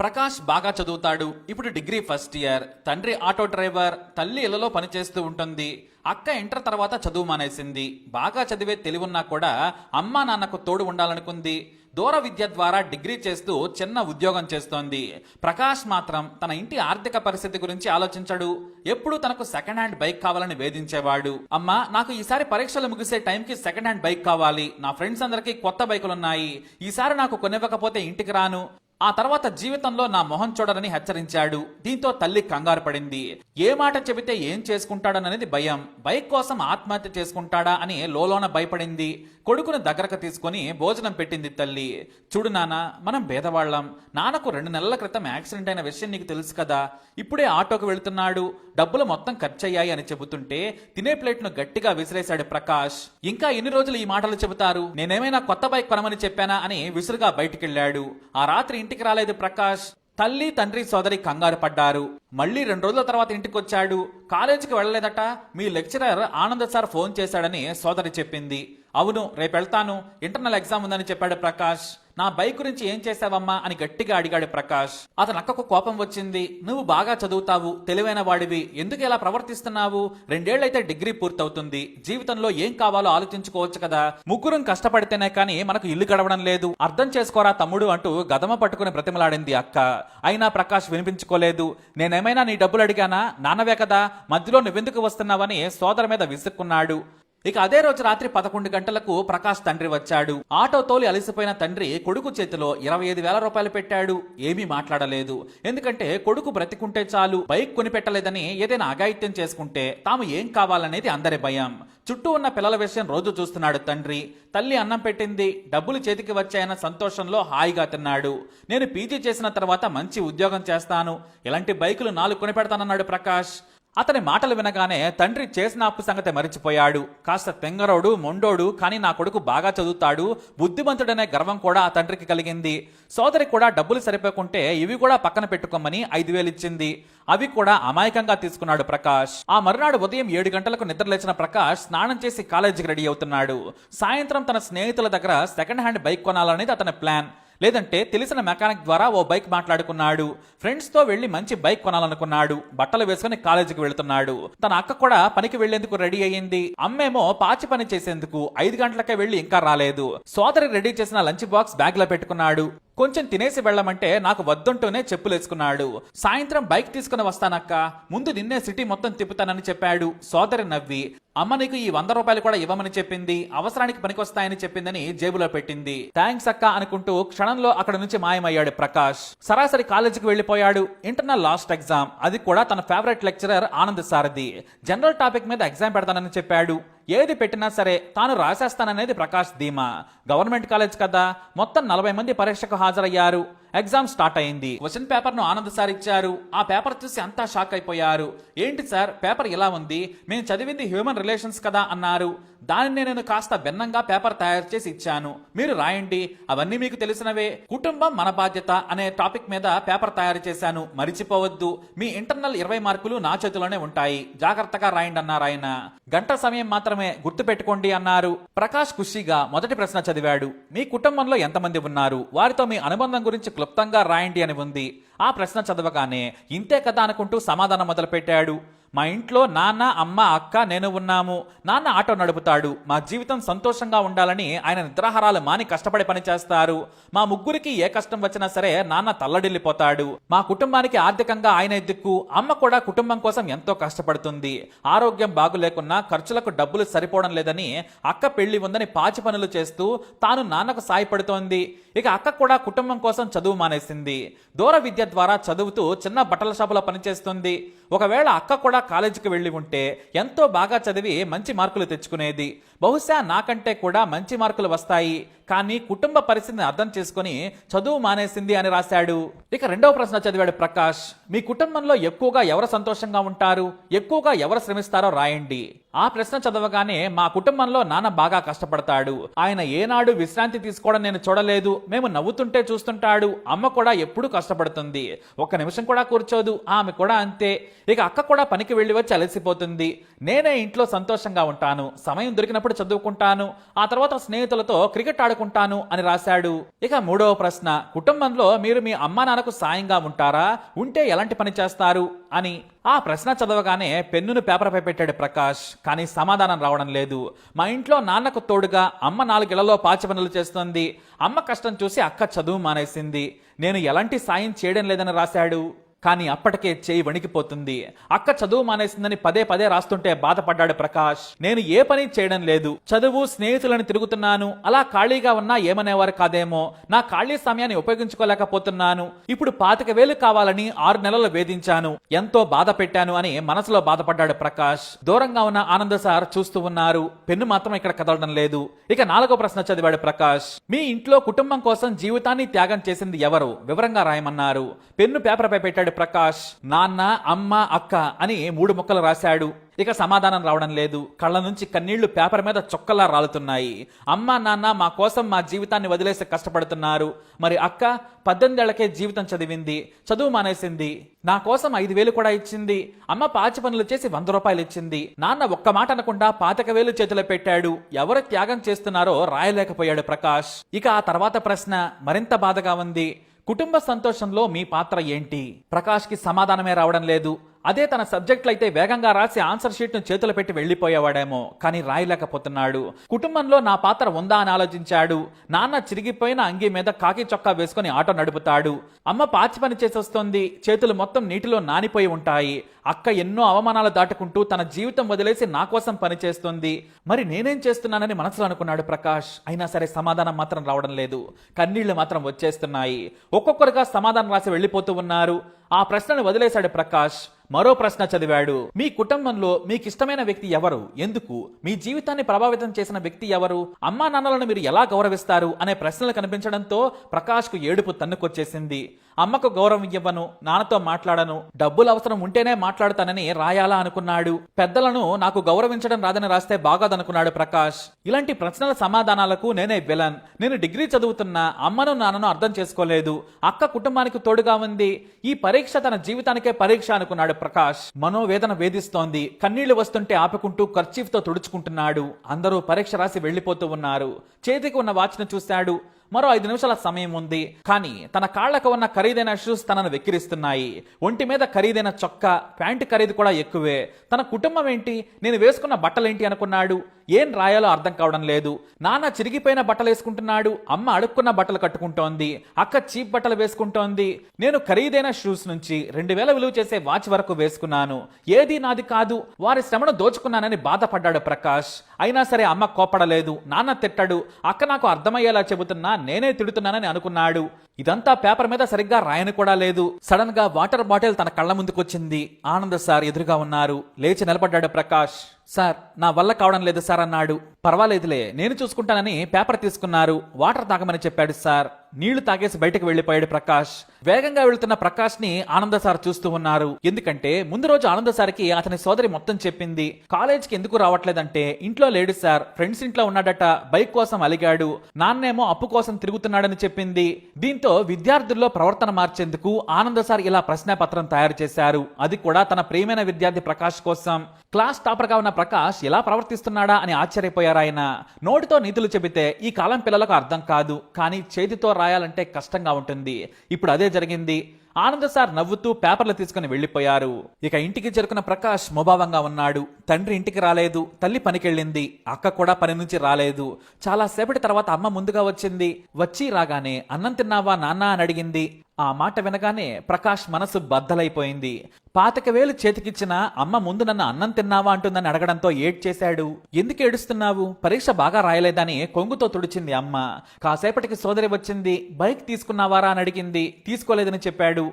ప్రకాష్ బాగా చదువుతాడు. ఇప్పుడు డిగ్రీ ఫస్ట్ ఇయర్. తండ్రి ఆటో డ్రైవర్. తల్లి ఇళ్ళలో పనిచేస్తూ ఉంటుంది. అక్క ఇంటర్ తర్వాత చదువు మానేసింది. బాగా చదివే తెలివున్నా కూడా అమ్మా నాన్నకు తోడు ఉండాలనుకుంది. దూర విద్య ద్వారా డిగ్రీ చేస్తూ చిన్న ఉద్యోగం చేస్తోంది. ప్రకాష్ మాత్రం తన ఇంటి ఆర్థిక పరిస్థితి గురించి ఆలోచించడు. ఎప్పుడు తనకు సెకండ్ హ్యాండ్ బైక్ కావాలని వేధించేవాడు. అమ్మా నాకు ఈసారి పరీక్షలు ముగిసే టైంకి సెకండ్ హ్యాండ్ బైక్ కావాలి. నా ఫ్రెండ్స్ అందరికీ కొత్త బైకులున్నాయి. ఈసారి నాకు కొనివ్వకపోతే ఇంటికి రాను. ఆ తర్వాత జీవితంలో నా మొహం చూడరని హెచ్చరించాడు. దీంతో తల్లి కంగారు పడింది. ఏ మాట చెబితే ఏం చేసుకుంటాడననేది భయం. బైక్ కోసం ఆత్మహత్య చేసుకుంటాడా అని లోలోన భయపడింది. కొడుకును దగ్గరకు తీసుకొని భోజనం పెట్టింది తల్లి. చూడు నాన్న మనం భేదవాళ్ళం. నాన్నకు రెండు నెలల క్రితం యాక్సిడెంట్ అయిన విషయం నీకు తెలుసు కదా. ఇప్పుడే ఆటోకు వెళుతున్నాడు. డబ్బులు మొత్తం ఖర్చయ్యాయి అని చెబుతుంటే తినే ప్లేట్ను గట్టిగా విసిరేశాడు ప్రకాష్. ఇంకా ఎన్ని రోజులు ఈ మాటలు చెబుతారు? నేనేమైనా కొత్త బైక్ కొనమని చెప్పానా అని విసురుగా బయటికెళ్ళాడు ఆ రాత్రి ఇంటికి రాలేదు ప్రకాష్. తల్లి తండ్రి సోదరి కంగారు పడ్డారు. మళ్ళీ రెండు రోజుల తర్వాత ఇంటికి వచ్చాడు కాలేజీకి వెళ్ళలేదట. మీ లెక్చరర్ ఆనంద్ సార్ ఫోన్ చేశాడని సోదరి చెప్పింది. అవును రేపు వెళ్తాను ఇంటర్నల్ ఎగ్జామ్ ఉందని చెప్పాడు ప్రకాష్. నా బైక్ గురించి ఏం చేశావమ్మా అని గట్టిగా అడిగాడు ప్రకాష్. అతను అక్కకు కోపం వచ్చింది. నువ్వు బాగా చదువుతావు తెలివైన వాడివి ఎందుకు ఇలా ప్రవర్తిస్తున్నావు? రెండేళ్ళైతే డిగ్రీ పూర్తవుతుంది. జీవితంలో ఏం కావాలో ఆలోచించుకోవచ్చు కదా. ముగ్గురం కష్టపడితేనే కానీ మనకు ఇల్లు గడవడం లేదు. అర్థం చేసుకోరా తమ్ముడు అంటూ గదమ పట్టుకుని బ్రతిమలాడింది అక్క. అయినా ప్రకాష్ వినిపించుకోలేదు. నేనేమైనా నీ డబ్బులు అడిగానా? నాన్నవే కదా. మధ్యలో నువ్వెందుకు వస్తున్నావని సోదరు మీద విసుక్కున్నాడు. ఇక అదే రోజు రాత్రి పదకొండు గంటలకు ప్రకాష్ తండ్రి వచ్చాడు. ఆటో తోలి అలసిపోయిన తండ్రి కొడుకు చేతిలో ఇరవై ఐదు వేల రూపాయలు పెట్టాడు. ఏమీ మాట్లాడలేదు. ఎందుకంటే కొడుకు బ్రతికుంటే చాలు బైక్ కొనిపెట్టలేదని ఏదైనా అఘాయిత్యం చేసుకుంటే తాము ఏం కావాలనేది అందరి భయం. చుట్టూ ఉన్న పిల్లల విషయం రోజు చూస్తున్నాడు తండ్రి. తల్లి అన్నం పెట్టింది డబ్బులు చేతికి వచ్చాయన్న సంతోషంలో హాయిగా తిన్నాడు. నేను పీజీ చేసిన తర్వాత మంచి ఉద్యోగం చేస్తాను. ఇలాంటి బైకులు నాలుగు కొనిపెడతానన్నాడు ప్రకాష్. అతని మాటలు వినగానే తండ్రి చేసిన అప్పు సంగతి మరిచిపోయాడు. కాస్త తెంగరోడు మొండోడు కానీ నా కొడుకు బాగా చదువుతాడు. బుద్ధిమంతుడనే గర్వం కూడా ఆ తండ్రికి కలిగింది. సోదరి కూడా డబ్బులు సరిపోకుంటే ఇవి కూడా పక్కన పెట్టుకోమని ఐదు వేలు ఇచ్చింది. అవి కూడా అమాయకంగా తీసుకున్నాడు ప్రకాష్. ఆ మరునాడు ఉదయం ఏడు గంటలకు నిద్రలేచిన ప్రకాష్ స్నానం చేసి కాలేజీకి రెడీ అవుతున్నాడు. సాయంత్రం తన స్నేహితుల దగ్గర సెకండ్ హ్యాండ్ బైక్ కొనాలనేది అతని ప్లాన్. లేదంటే తెలిసిన మెకానిక్ ద్వారా ఓ బైక్ మాట్లాడుకున్నాడు. ఫ్రెండ్స్తో వెళ్ళి వెళ్ళి మంచి బైక్ కొనాలనుకున్నాడు. బట్టలు వేసుకుని కాలేజీకి వెళ్తున్నాడు. తన అక్క కూడా పనికి వెళ్ళేందుకు రెడీ అయ్యింది. అమ్మేమో పాచి పని చేసేందుకు ఐదు గంటలకే వెళ్ళి ఇంకా రాలేదు. సోదరి రెడీ చేసిన లంచ్ బాక్స్ బ్యాగ్లో పెట్టుకున్నాడు. కొంచెం తినేసి వెళ్ళమంటే నాకు వద్దంటూనే చెప్పులేసుకున్నాడు సాయంత్రం బైక్ తీసుకుని వస్తానక్క. ముందు నిన్నే సిటీ మొత్తం తిప్పుతానని చెప్పాడు. సోదరి నవ్వి అమ్మ నీకు ఈ వంద రూపాయలు కూడా ఇవ్వమని చెప్పింది. అవసరానికి పనికొస్తాయని చెప్పిందని జేబులో పెట్టింది. థ్యాంక్స్ అక్క అనుకుంటూ క్షణంలో అక్కడ నుంచి మాయమయ్యాడు ప్రకాష్. సరాసరి కాలేజీకి వెళ్ళిపోయాడు ఇంటర్నల్ లాస్ట్ ఎగ్జామ్. అది కూడా తన ఫేవరెట్ లెక్చరర్ ఆనంద్ సారథి. జనరల్ టాపిక్ మీద ఎగ్జామ్ పెడతానని చెప్పాడు. ఏది పెట్టినా సరే తాను రాసేస్తాననేది ప్రకాష్ ధీమా. గవర్నమెంట్ కాలేజ్ కదా మొత్తం నలభై మంది పరీక్షకు హాజరయ్యారు. ఎగ్జామ్ స్టార్ట్ అయింది. క్వశ్చన్ పేపర్ను ఆనంద్ సార్ ఇచ్చారు. ఆ పేపర్ చూసి అంతా షాక్ అయిపోయారు. ఏంటి సార్ పేపర్ ఇలా ఉంది? మేము చదివింది హ్యూమన్ రిలేషన్స్ కదా అన్నారు. దానిని నేను కాస్త భిన్నంగా పేపర్ తయారు చేసి ఇచ్చాను. మీరు రాయండి. అవన్నీ మీకు తెలిసినవే. కుటుంబం మన బాధ్యత అనే టాపిక్ మీద పేపర్ తయారు చేశాను. మరిచిపోవద్దు. మీ ఇంటర్నల్ ఇరవై మార్కులు నా చేతిలోనే ఉంటాయి. జాగ్రత్తగా రాయండి అన్నారు ఆయన. గంట సమయం మాత్రమే గుర్తు పెట్టుకోండి అన్నారు. ప్రకాష్ ఖుషిగా మొదటి ప్రశ్న చదివాడు. మీ కుటుంబంలో ఎంతమంది ఉన్నారు? వారితో మీ అనుబంధం గురించి క్లుప్తంగా రాయండి అని ఉంది. ఆ ప్రశ్న చదవగానే ఇంతే కదా అనుకుంటూ సమాధానం మొదలుపెట్టాడు. మా ఇంట్లో నాన్న అమ్మ అక్క నేను ఉన్నాము. నాన్న ఆటో నడుపుతాడు. మా జీవితం సంతోషంగా ఉండాలని ఆయన నిద్రాహారాలు మాని కష్టపడి పనిచేస్తారు మా ముగ్గురికి ఏ కష్టం వచ్చినా సరే నాన్న తల్లడిల్లిపోతాడు. మా కుటుంబానికి ఆర్థికంగా ఆయన దిక్కు. అమ్మ కూడా కుటుంబం కోసం ఎంతో కష్టపడుతుంది. ఆరోగ్యం బాగులేకున్నా ఖర్చులకు డబ్బులు సరిపోవడం లేదని అక్క పెళ్ళి ఉందని పాచి పనులు చేస్తూ తాను నాన్నకు సాయపడుతోంది. ఇక అక్క కూడా కుటుంబం కోసం చదువు మానేసింది. దూర విద్య ద్వారా చదువుతూ చిన్న బట్టల షాపులో పనిచేస్తుంది. ఒకవేళ అక్క కూడా కాలేజీకి వెళ్ళి ఉంటే ఎంతో బాగా చదివి మంచి మార్కులు తెచ్చుకునేది. బహుశా నాకంటే కూడా మంచి మార్కులు వస్తాయి. కానీ కుటుంబ పరిస్థితిని అర్థం చేసుకుని చదువు మానేసింది అని రాశాడు. ఇక రెండవ ప్రశ్న చదివాడు ప్రకాష్ మీ కుటుంబంలో ఎక్కువగా ఎవరు సంతోషంగా ఉంటారు? ఎక్కువగా ఎవరు శ్రమిస్తారో రాయండి. ఆ ప్రశ్న చదవగానే మా కుటుంబంలో నాన్న బాగా కష్టపడతాడు. ఆయన ఏనాడు విశ్రాంతి తీసుకోవడం నేను చూడలేదు. మేము నవ్వుతుంటే చూస్తుంటాడు. అమ్మ కూడా ఎప్పుడూ కష్టపడుతుంది. ఒక్క నిమిషం కూడా కూర్చోదు. ఆమె కూడా అంతే. ఇక అక్క కూడా పనికి వెళ్ళి వచ్చి అలసిపోతుంది. నేనే ఇంట్లో సంతోషంగా ఉంటాను. సమయం దొరికినప్పుడు చదువుకుంటాను. ఆ తర్వాత స్నేహితులతో క్రికెట్ ఆడుకుని కాపాడుకుంటాను అని రాశాడు. ఇక మూడవ ప్రశ్న కుటుంబంలో మీరు మీ అమ్మా నాన్నకు సాయంగా ఉంటారా? ఉంటే ఎలాంటి పని చేస్తారు? అని. ఆ ప్రశ్న చదవగానే పెన్నును పేపర్పై పెట్టాడు ప్రకాష్. కానీ సమాధానం రావడం లేదు. మా ఇంట్లో నాన్నకు తోడుగా అమ్మ నాలుగేళ్ళలో పాచి పనులు చేస్తుంది. అమ్మ కష్టం చూసి అక్క చదువు మానేసింది. నేను ఎలాంటి సాయం చేయడం లేదని రాశాడు. కానీ అప్పటికే చేయి వణికిపోతుంది. అక్క చదువు మానేసిందని పదే పదే రాస్తుంటే బాధపడ్డాడు ప్రకాష్. నేను ఏ పని చేయడం లేదు. చదువు స్నేహితులను తిరుగుతున్నాను. అలా ఖాళీగా ఉన్నా ఏమనేవారు కాదేమో. నా ఖాళీ సమయాన్ని ఉపయోగించుకోలేకపోతున్నాను. ఇప్పుడు పాతిక వేలు కావాలని ఆరు నెలలు వేధించాను. ఎంతో బాధ పెట్టాను అని మనసులో బాధపడ్డాడు ప్రకాష్. దూరంగా ఉన్న ఆనంద సార్ చూస్తూ ఉన్నారు. పెన్ను మాత్రం ఇక్కడ కదలడం లేదు. ఇక నాలుగో ప్రశ్న చదివాడు ప్రకాష్. మీ ఇంట్లో కుటుంబం కోసం జీవితాన్ని త్యాగం చేసింది ఎవరు? వివరంగా రాయమన్నారు. పెన్ను పేపర్ పై రాశాడు ప్రకాష్. నాన్న అమ్మ అక్క అని మూడు ముక్కలు రాశాడు. ఇక సమాధానం రావడం లేదు. కళ్ళ నుంచి కన్నీళ్ళు పేపర్ మీద చొక్కలా రాలుతున్నాయి. అమ్మ నాన్న మా కోసం మా జీవితాన్ని వదిలేసి కష్టపడుతున్నారు. మరి అక్క పద్దెనిమిదేళ్ళకే జీవితం చదివింది. చదువు మానేసింది. నా కోసం ఐదు వేలు కూడా ఇచ్చింది. అమ్మ పాచి పనులు చేసి వంద రూపాయలు ఇచ్చింది. నాన్న ఒక్క మాట అనకుండా పాతిక వేలు చేతిలో పెట్టాడు. ఎవరు త్యాగం చేస్తున్నారో రాయలేకపోయాడు ప్రకాష్. ఇక ఆ తర్వాత ప్రశ్న మరింత బాధగా ఉంది. కుటుంబ సంతోషంలో మీ పాత్ర ఏంటి? ప్రకాష్కి సమాధానమే రావడం లేదు. అదే తన సబ్జెక్టులు అయితే వేగంగా రాసి ఆన్సర్ షీట్ను చేతులు పెట్టి వెళ్ళిపోయేవాడేమో కానీ రాయలేకపోతున్నాడు. కుటుంబంలో నా పాత్ర ఉందా అని ఆలోచించాడు. నాన్న చిరిగిపోయిన అంగి మీద కాకి చొక్కా వేసుకుని ఆటో నడుపుతాడు. అమ్మ పాచి పని చేసి చేతులు మొత్తం నీటిలో నానిపోయి ఉంటాయి. అక్క ఎన్నో అవమానాలు దాటుకుంటూ తన జీవితం వదిలేసి నా కోసం పనిచేస్తుంది మరి నేనేం చేస్తున్నానని మనసులో అనుకున్నాడు ప్రకాష్. అయినా సరే సమాధానం మాత్రం రావడం లేదు. కన్నీళ్ళు మాత్రం వచ్చేస్తున్నాయి. ఒక్కొక్కరుగా సమాధానం రాసి వెళ్ళిపోతూ ఉన్నారు. ఆ ప్రశ్నను వదిలేశాడు ప్రకాష్. మరో ప్రశ్న చదివాడు మీ కుటుంబంలో మీకు ఇష్టమైన వ్యక్తి ఎవరు? ఎందుకు? మీ జీవితాన్ని ప్రభావితం చేసిన వ్యక్తి ఎవరు? అమ్మా నాన్నలను మీరు ఎలా గౌరవిస్తారు? అనే ప్రశ్నలు కనిపించడంతో ప్రకాష్కు ఏడుపు తన్నుకొచ్చేసింది. అమ్మకు గౌరవం ఇవ్వను నాన్నతో మాట్లాడను డబ్బులు అవసరం ఉంటేనే మాట్లాడతానని రాయాలా అనుకున్నాడు. పెద్దలను నాకు గౌరవించడం రాదని రాస్తే బాగాదనుకున్నాడు ప్రకాష్. ఇలాంటి ప్రశ్నల సమాధానాలకు నేనే విలన్. నేను డిగ్రీ చదువుతున్నా అమ్మను నాన్నను అర్థం చేసుకోలేదు. అక్క కుటుంబానికి తోడుగా ఉంది. ఈ పరీక్ష తన జీవితానికే పరీక్ష అనుకున్నాడు ప్రకాష్ మనోవేదన వేధిస్తోంది. కన్నీళ్ళు వస్తుంటే ఆపుకుంటూ ఖర్చీఫ్తో తుడుచుకుంటున్నాడు. అందరూ పరీక్ష రాసి వెళ్ళిపోతూ ఉన్నారు. చేతికి ఉన్న వాచ్ను చూశాడు. మరో ఐదు నిమిషాల సమయం ఉంది. కానీ తన కాళ్ళకు ఉన్న ఖరీదైన షూస్ తనను వెక్కిరిస్తున్నాయి. ఒంటి మీద ఖరీదైన చొక్కా ప్యాంటు ఖరీదు కూడా ఎక్కువే. తన కుటుంబం ఏంటి? నేను వేసుకున్న బట్టలేంటి అనుకున్నాడు. ఏం రాయాలో అర్థం కావడం లేదు. నాన్న చిరిగిపోయిన బట్టలు వేసుకుంటున్నాడు. అమ్మ అడుక్కున్న బట్టలు కట్టుకుంటోంది. అక్క చీప్ బట్టలు వేసుకుంటోంది. నేను ఖరీదైన షూస్ నుంచి రెండు వేల విలువ చేసే వాచ్ వరకు వేసుకున్నాను. ఏది నాది కాదు. వారి శ్రమను దోచుకున్నానని బాధపడ్డాడు ప్రకాష్. అయినా సరే అమ్మ కోపడలేదు నాన్న తిట్టాడు. అక్క నాకు అర్థమయ్యేలా చెబుతున్నా నేనే తిడుతున్నానని అనుకున్నాడు. ఇదంతా పేపర్ మీద సరిగ్గా రాయని కూడా లేదు. సడన్గా వాటర్ బాటిల్ తన కళ్ళ ముందుకొచ్చింది. ఆనంద్ సార్ ఎదురుగా ఉన్నారు. లేచి నిలబడ్డాడు ప్రకాష్. సార్ నా వల్ల కావడం లేదు సార్ అన్నాడు. పర్వాలేదులే నేను చూసుకుంటానని పేపర్ తీసుకున్నారు. వాటర్ తాగమని చెప్పాడు సార్. నీళ్ళు తాగేసి బయటకు వెళ్ళిపోయాడు ప్రకాష్. వేగంగా వెళ్తున్న ప్రకాష్ని ఆనంద సార్ చూస్తూ ఉన్నారు. ఎందుకంటే ముందు రోజు ఆనంద సార్కి అతని సోదరి మొత్తం చెప్పింది. కాలేజ్కి ఎందుకు రావట్లేదంటే ఇంట్లో లేడు సార్. ఫ్రెండ్స్ ఇంట్లో ఉన్నాడట. బైక్ కోసం అలిగాడు. నాన్నేమో అప్పు కోసం తిరుగుతున్నాడని చెప్పింది. దీంతో విద్యార్థుల్లో ప్రవర్తన మార్చేందుకు ఆనంద సార్ ఇలా ప్రశ్న పత్రం తయారు చేశారు. అది కూడా తన ప్రియమైన విద్యార్థి ప్రకాష్ కోసం. క్లాస్ టాపర్గా ఉన్న ప్రకాష్ ఎలా ప్రవర్తిస్తున్నాడా అని ఆశ్చర్యపోయారు ఆయన నోటితో నీతులు చెబితే ఈ కాలం పిల్లలకు అర్థం కాదు. కానీ చేతితో రాయాలంటే కష్టంగా ఉంటుంది. ఇప్పుడు అదే జరిగింది. ఆనంద సార్ నవ్వుతూ పేపర్లు తీసుకుని వెళ్ళిపోయారు ఇక ఇంటికి చేరుకున్న ప్రకాష్ ముభావంగా ఉన్నాడు. తండ్రి ఇంటికి రాలేదు. తల్లి పనికెళ్ళింది. అక్క కూడా పని నుంచి రాలేదు. చాలా సేపటి తర్వాత అమ్మ ముందుగా వచ్చింది. వచ్చి రాగానే అన్నం తిన్నావా నాన్న? అని అడిగింది. ఆ మాట వినగానే ప్రకాష్ మనసు బద్దలైపోయింది. పాతిక వేలు చేతికిచ్చిన అమ్మ ముందు నన్ను అన్నం తిన్నావా అంటుందని అడగడంతో ఏడ్చేశాడు. ఎందుకు ఏడుస్తున్నావు? పరీక్ష బాగా రాయలేదని కొంగుతో తుడిచింది అమ్మ. కాసేపటికి సోదరి వచ్చింది. బైక్ తీసుకున్నావారా? అని అడిగింది. తీసుకోలేదని చెప్పాడు.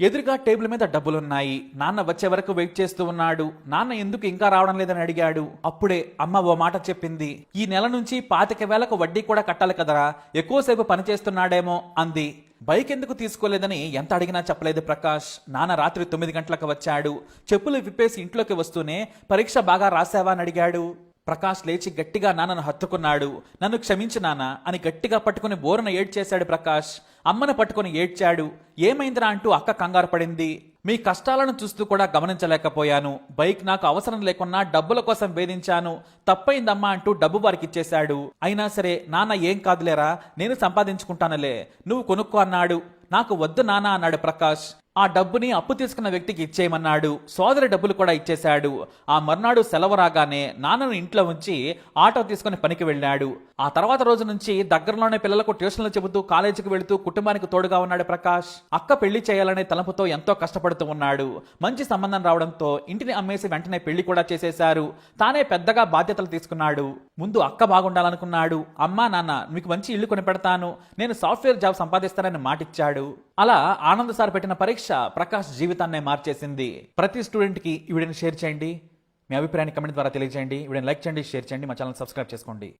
ఎదురుగా టేబుల్ మీద డబ్బులున్నాయి. నాన్న వచ్చే వరకు వెయిట్ చేస్తూ ఉన్నాడు. నాన్న ఎందుకు ఇంకా రావడం లేదని అడిగాడు. అప్పుడే అమ్మ ఓ మాట చెప్పింది. ఈ నెల నుంచి పాతిక వేలకు వడ్డీ కూడా కట్టాలి కదరా. ఎక్కువసేపు పనిచేస్తున్నాడేమో అంది. బైక్ ఎందుకు తీసుకోలేదని ఎంత అడిగినా చెప్పలేదు ప్రకాష్. నాన్న రాత్రి తొమ్మిది గంటలకు వచ్చాడు. చెప్పులు విప్పేసి ఇంట్లోకి వస్తూనే పరీక్ష బాగా రాసావా? అని అడిగాడు. ప్రకాష్ లేచి గట్టిగా నాన్నను హత్తుకున్నాడు. నన్ను క్షమించు నాన్న అని గట్టిగా పట్టుకుని బోరున ఏడ్చేశాడు ప్రకాష్. అమ్మను పట్టుకుని ఏడ్చాడు. ఏమైందిరా అంటూ అక్క కంగారు పడింది. మీ కష్టాలను చూస్తూ కూడా గమనించలేకపోయాను. బైక్ నాకు అవసరం లేకున్నా డబ్బుల కోసం వేధించాను. తప్పైందమ్మా అంటూ డబ్బు వారికి ఇచ్చేశాడు. అయినా సరే నాన్న ఏం కాదులేరా? నేను సంపాదించుకుంటానులే. నువ్వు కొనుక్కో అన్నాడు. నాకు వద్దు నాన్న అన్నాడు ప్రకాష్. ఆ డబ్బుని అప్పు తీసుకున్న వ్యక్తికి ఇచ్చేయమన్నాడు. సోదరి డబ్బులు కూడా ఇచ్చేశాడు. ఆ మర్నాడు సెలవు రాగానే నాన్నను ఇంట్లో ఉంచి ఆటో తీసుకుని పనికి వెళ్ళాడు. ఆ తర్వాత రోజు నుంచి దగ్గరలోనే పిల్లలకు ట్యూషన్లు చెబుతూ కాలేజీకి వెళుతూ కుటుంబానికి తోడుగా ఉన్నాడు ప్రకాష్. అక్క పెళ్ళి చేయాలనే తలంపుతో ఎంతో కష్టపడుతూ ఉన్నాడు. మంచి సంబంధం రావడంతో ఇంటిని అమ్మేసి వెంటనే పెళ్ళి కూడా చేసేశారు. తానే పెద్దగా బాధ్యతలు తీసుకున్నాడు. ముందు అక్క బాగుండాలనుకున్నాడు. అమ్మా నాన్న మీకు మంచి ఇల్లు కొనిపెడతాను నేను సాఫ్ట్వేర్ జాబ్ సంపాదిస్తానని మాటిచ్చాడు. అలా ఆనంద్ సార్ పెట్టిన పరీక్ష ప్రకాష్ జీవితాన్నే మార్చేసింది. ప్రతి స్టూడెంట్కి ఈ వీడియోని షేర్ చేయండి. మీ అభిప్రాయాన్ని కమెంట్ ద్వారా తెలియజేయండి. వీడియోని లైక్ చేయండి షేర్ చేయండి. మా ఛానల్ సబ్స్క్రైబ్ చేసుకోండి.